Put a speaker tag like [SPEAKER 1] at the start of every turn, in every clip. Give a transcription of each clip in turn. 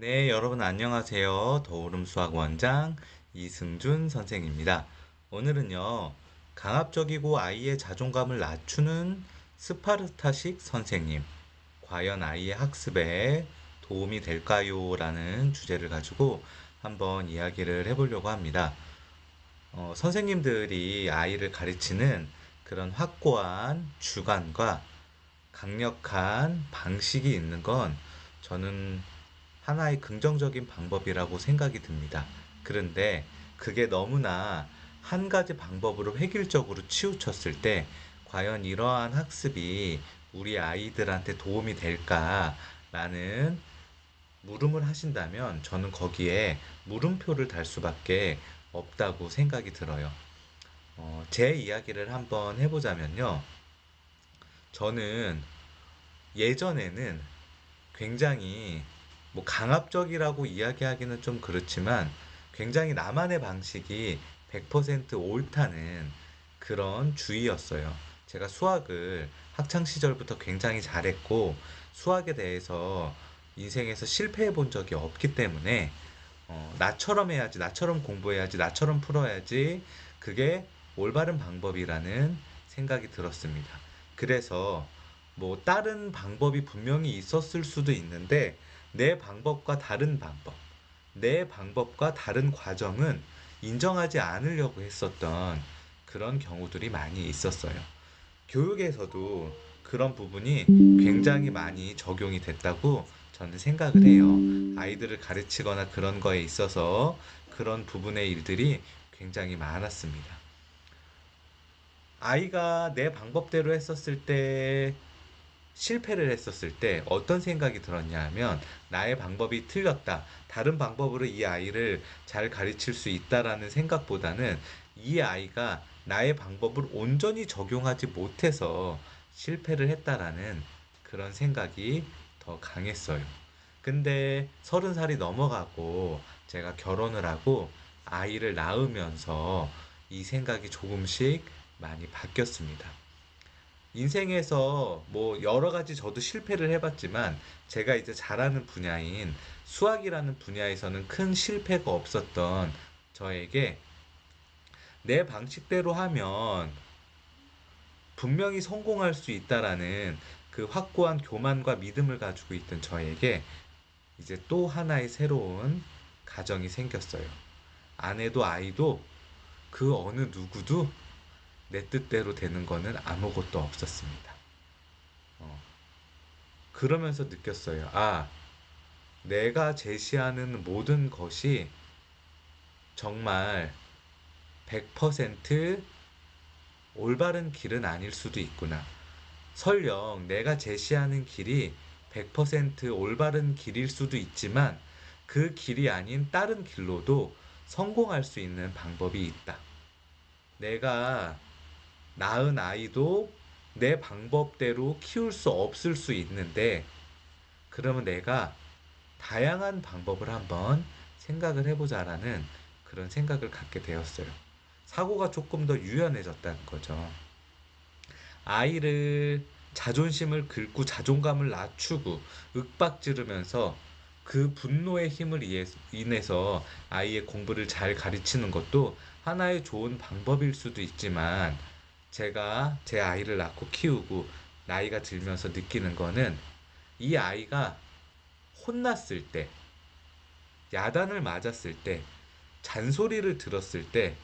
[SPEAKER 1] 네, 여러분 안녕하세요. 더오름 수학 원장 이승준 선생입니다. 오늘은요, 강압적이고 아이의 자존감을 낮추는 스파르타식 선생님, 과연 아이의 학습에 도움이 될까요? 라는 주제를 가지고 한번 이야기를 해보려고 합니다. 어, 선생님들이 아이를 가르치는 그런 확고한 주관과 강력한 방식이 있는 건 저는 하나의 긍정적인 방법이라고 생각이 듭니다. 그런데 그게 너무나 한 가지 방법으로 획일적으로 치우쳤을 때 과연 이러한 학습이 우리 아이들한테 도움이 될까라는 물음을 하신다면 저는 거기에 물음표를 달 수밖에 없다고 생각이 들어요. 어, 제 이야기를 한번 해보자면요. 저는 예전에는 굉장히 뭐 강압적이라고 이야기하기는 좀 그렇지만 굉장히 나만의 방식이 100% 옳다는 그런 주의였어요. 제가 수학을 학창 시절부터 굉장히 잘했고 수학에 대해서 인생에서 실패해 본 적이 없기 때문에 어, 나처럼 해야지, 나처럼 공부해야지, 나처럼 풀어야지 그게 올바른 방법이라는 생각이 들었습니다. 그래서 뭐 다른 방법이 분명히 있었을 수도 있는데 내 방법과 다른 방법, 내 방법과 다른 과정은 인정하지 않으려고 했었던 그런 경우들이 많이 있었어요. 교육에서도 그런 부분이 굉장히 많이 적용이 됐다고 저는 생각을 해요. 아이들을 가르치거나 그런 거에 있어서 그런 부분의 일들이 굉장히 많았습니다. 아이가 내 방법대로 했었을 때 실패를 했었을 때 어떤 생각이 들었냐 하면 나의 방법이 틀렸다. 다른 방법으로 이 아이를 잘 가르칠 수 있다라는 생각보다는 이 아이가 나의 방법을 온전히 적용하지 못해서 실패를 했다라는 그런 생각이 더 강했어요. 근데 서른 살이 넘어가고 제가 결혼을 하고 아이를 낳으면서 이 생각이 조금씩 많이 바뀌었습니다. 인생에서 뭐 여러 가지 저도 실패를 해봤지만 제가 이제 잘하는 분야인 수학이라는 분야에서는 큰 실패가 없었던 저에게 내 방식대로 하면 분명히 성공할 수 있다라는 그 확고한 교만과 믿음을 가지고 있던 저에게 이제 또 하나의 새로운 가정이 생겼어요. 아내도 아이도 그 어느 누구도 내 뜻대로 되는 거는 아무것도 없었습니다. 어. 그러면서 느꼈어요. 아, 내가 제시하는 모든 것이 정말 100% 올바른 길은 아닐 수도 있구나. 설령 내가 제시하는 길이 100% 올바른 길일 수도 있지만 그 길이 아닌 다른 길로도 성공할 수 있는 방법이 있다. 내가 낳은 아이도 내 방법대로 키울 수 없을 수 있는데 그러면 내가 다양한 방법을 한번 생각을 해보자라는 그런 생각을 갖게 되었어요. 사고가 조금 더 유연해졌다는 거죠. 아이를 자존심을 긁고 자존감을 낮추고 윽박지르면서 그 분노의 힘을 인해서 아이의 공부를 잘 가르치는 것도 하나의 좋은 방법일 수도 있지만 제가 제 아이를 낳고 키우고 나이가 들면서 느끼는 거는 이 아이가 혼났을 때, 야단을 맞았을 때, 잔소리를 들었을 때,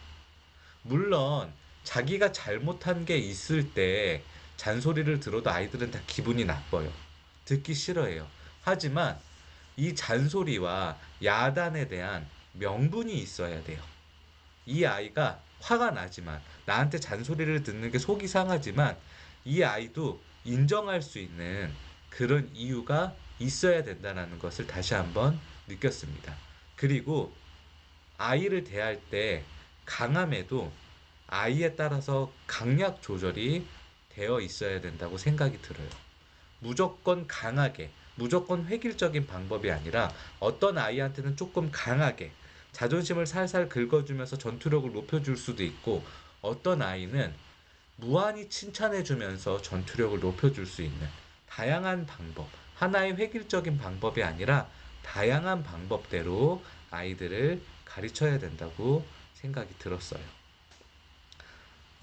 [SPEAKER 1] 물론 자기가 잘못한 게 있을 때 잔소리를 들어도 아이들은 다 기분이 나빠요. 듣기 싫어해요. 하지만 이 잔소리와 야단에 대한 명분이 있어야 돼요. 이 아이가 화가 나지만 나한테 잔소리를 듣는 게 속이 상하지만 이 아이도 인정할 수 있는 그런 이유가 있어야 된다는 것을 다시 한번 느꼈습니다. 그리고 아이를 대할 때 강함에도 아이에 따라서 강약 조절이 되어 있어야 된다고 생각이 들어요. 무조건 강하게, 무조건 획일적인 방법이 아니라 어떤 아이한테는 조금 강하게, 자존심을 살살 긁어주면서 전투력을 높여줄 수도 있고 어떤 아이는 무한히 칭찬해주면서 전투력을 높여줄 수 있는 다양한 방법, 하나의 획일적인 방법이 아니라 다양한 방법대로 아이들을 가르쳐야 된다고 생각이 들었어요.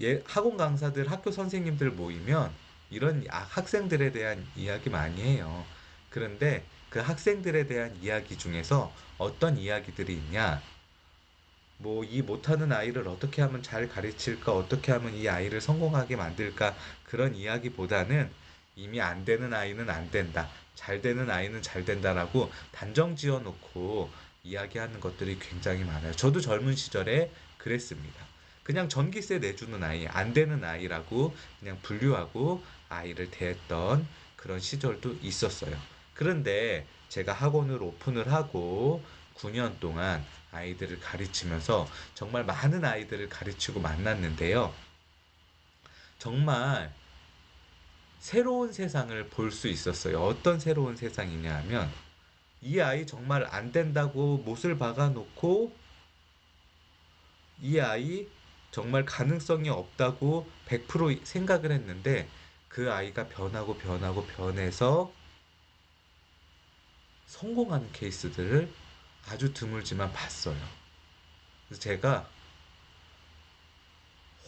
[SPEAKER 1] 예, 학원 강사들, 학교 선생님들 모이면 이런 학생들에 대한 이야기 많이 해요. 그런데 그 학생들에 대한 이야기 중에서 어떤 이야기들이 있냐? 뭐 이 못하는 아이를 어떻게 하면 잘 가르칠까? 어떻게 하면 이 아이를 성공하게 만들까? 그런 이야기보다는 이미 안 되는 아이는 안 된다. 잘 되는 아이는 잘 된다라고 단정 지어 놓고 이야기하는 것들이 굉장히 많아요. 저도 젊은 시절에 그랬습니다. 그냥 전기세 내주는 아이, 안 되는 아이라고 그냥 분류하고 아이를 대했던 그런 시절도 있었어요. 그런데 제가 학원을 오픈을 하고 9년 동안 아이들을 가르치면서 정말 많은 아이들을 가르치고 만났는데요. 정말 새로운 세상을 볼 수 있었어요. 어떤 새로운 세상이냐 하면 이 아이 정말 안 된다고 못을 박아 놓고 이 아이 정말 가능성이 없다고 100% 생각을 했는데 그 아이가 변하고 변하고 변해서 성공하는 케이스들을 아주 드물지만 봤어요. 그래서 제가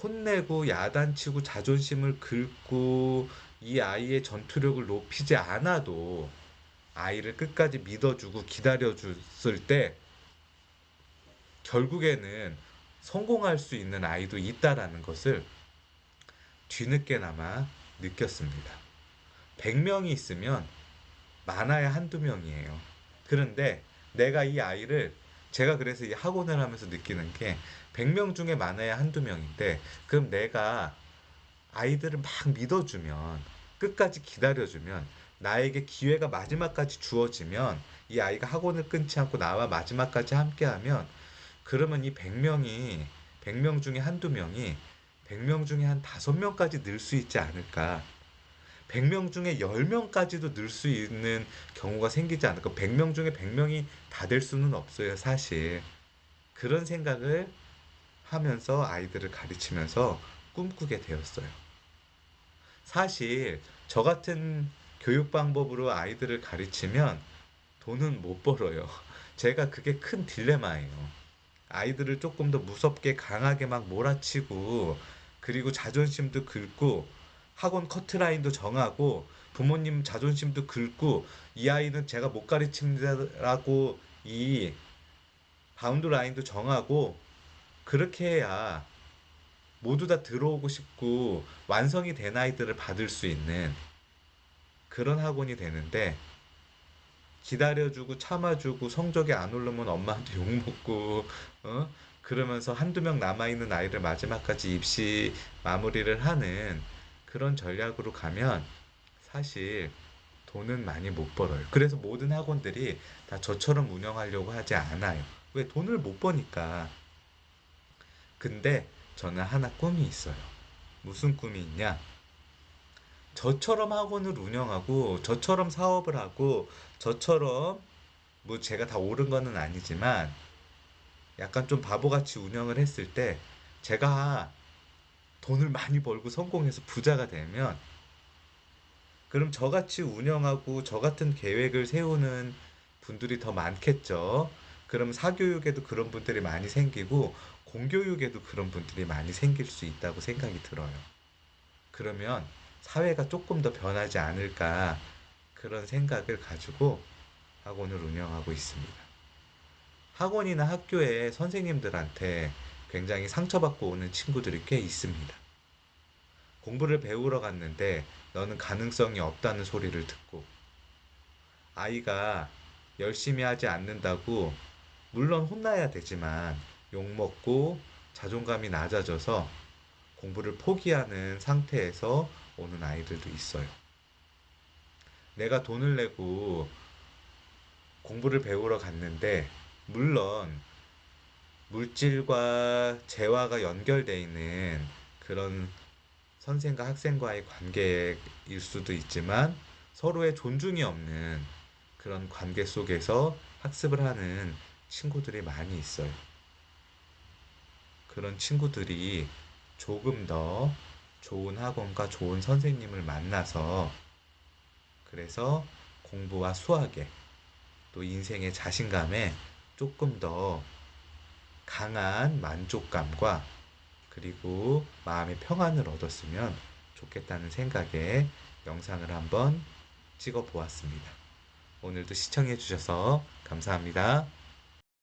[SPEAKER 1] 혼내고 야단치고 자존심을 긁고 이 아이의 전투력을 높이지 않아도 아이를 끝까지 믿어주고 기다려줬을 때 결국에는 성공할 수 있는 아이도 있다라는 것을 뒤늦게나마 느꼈습니다. 100명이 있으면 많아야 한두 명이에요. 그런데 내가 이 아이를 제가 그래서 이 학원을 하면서 느끼는 게 100명 중에 많아야 한두 명인데 그럼 내가 아이들을 막 믿어주면 끝까지 기다려주면 나에게 기회가 마지막까지 주어지면 이 아이가 학원을 끊지 않고 나와 마지막까지 함께하면 그러면 이 100명이 100명 중에 한두 명이 100명 중에 한 5명까지 늘 수 있지 않을까. 100명 중에 10명까지도 늘 수 있는 경우가 생기지 않을까. 100명 중에 100명이 다 될 수는 없어요, 사실. 그런 생각을 하면서 아이들을 가르치면서 꿈꾸게 되었어요. 사실 저 같은 교육 방법으로 아이들을 가르치면 돈은 못 벌어요. 제가 그게 큰 딜레마예요. 아이들을 조금 더 무섭게 강하게 막 몰아치고 그리고 자존심도 긁고 학원 커트라인도 정하고 부모님 자존심도 긁고 이 아이는 제가 못 가르친다라고 이 바운드 라인도 정하고 그렇게 해야 모두 다 들어오고 싶고 완성이 된 아이들을 받을 수 있는 그런 학원이 되는데 기다려주고 참아주고 성적이 안 오르면 엄마한테 욕먹고 어? 그러면서 한두 명 남아있는 아이를 마지막까지 입시 마무리를 하는 그런 전략으로 가면 사실 돈은 많이 못 벌어요. 그래서 모든 학원들이 다 저처럼 운영하려고 하지 않아요. 왜 돈을 못 버니까. 근데 저는 하나 꿈이 있어요. 무슨 꿈이 있냐? 저처럼 학원을 운영하고 저처럼 사업을 하고 저처럼 뭐 제가 다 옳은 거는 아니지만 약간 좀 바보같이 운영을 했을 때 제가 돈을 많이 벌고 성공해서 부자가 되면 그럼 저같이 운영하고 저 같은 계획을 세우는 분들이 더 많겠죠. 그럼 사교육에도 그런 분들이 많이 생기고 공교육에도 그런 분들이 많이 생길 수 있다고 생각이 들어요. 그러면 사회가 조금 더 변하지 않을까 그런 생각을 가지고 학원을 운영하고 있습니다. 학원이나 학교에 선생님들한테 굉장히 상처받고 오는 친구들이 꽤 있습니다. 공부를 배우러 갔는데 너는 가능성이 없다는 소리를 듣고 아이가 열심히 하지 않는다고 물론 혼나야 되지만 욕먹고 자존감이 낮아져서 공부를 포기하는 상태에서 오는 아이들도 있어요. 내가 돈을 내고 공부를 배우러 갔는데, 물론 물질과 재화가 연결되어 있는 그런 선생과 학생과의 관계일 수도 있지만 서로의 존중이 없는 그런 관계 속에서 학습을 하는 친구들이 많이 있어요. 그런 친구들이 조금 더 좋은 학원과 좋은 선생님을 만나서 그래서 공부와 수학에 또 인생의 자신감에 조금 더 강한 만족감과 그리고 마음의 평안을 얻었으면 좋겠다는 생각에 영상을 한번 찍어 보았습니다. 오늘도 시청해 주셔서 감사합니다.